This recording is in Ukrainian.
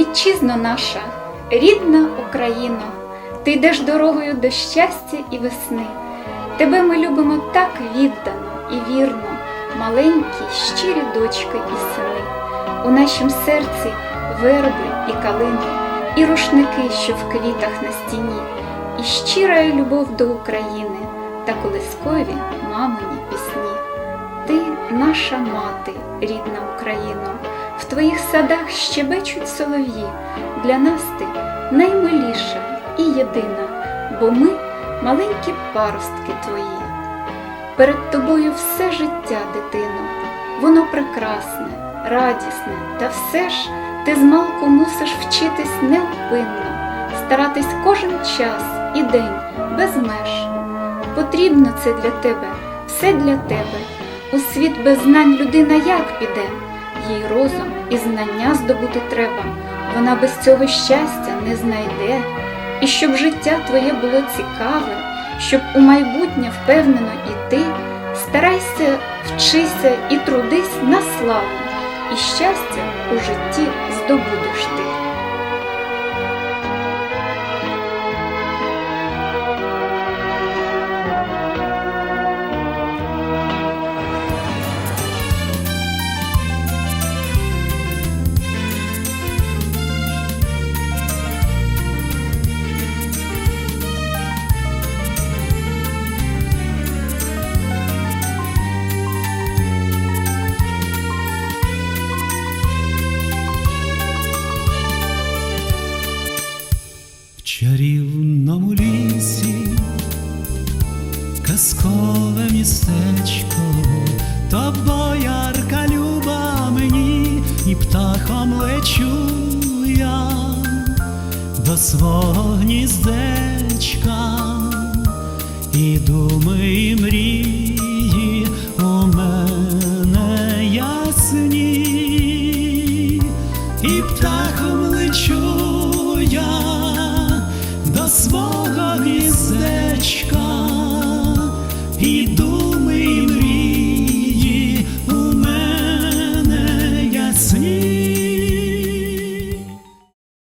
Вітчизно наша, рідна Україно, ти йдеш дорогою до щастя і весни. Тебе ми любимо так віддано і вірно, маленькі, щирі дочки і сини. У нашім серці верби і калини, і рушники, що в квітах на стіні, і щира любов до України та колискові мамині пісні. Ти наша мати, рідна Україно, в твоїх садах щебечуть солов'ї. Для нас ти наймиліша і єдина, бо ми маленькі паростки твої. Перед тобою все життя, дитино, воно прекрасне, радісне, та все ж ти змалку мусиш вчитись невпинно, старатись кожен час і день без меж. Потрібно це для тебе, все для тебе. У світ без знань людина як піде? Їй розум і знання здобути треба, вона без цього щастя не знайде. І щоб життя твоє було цікаве, щоб у майбутнє впевнено іти, старайся, вчися і трудись на славу, і щастя у житті здобудеш ти. Чарівному лісі казкове містечко, то боярка люба мені, і птахом лечу я до свого гніздечка, і думи і мрії у мене ясні, і птахом лечу я свого гніздечка, іду.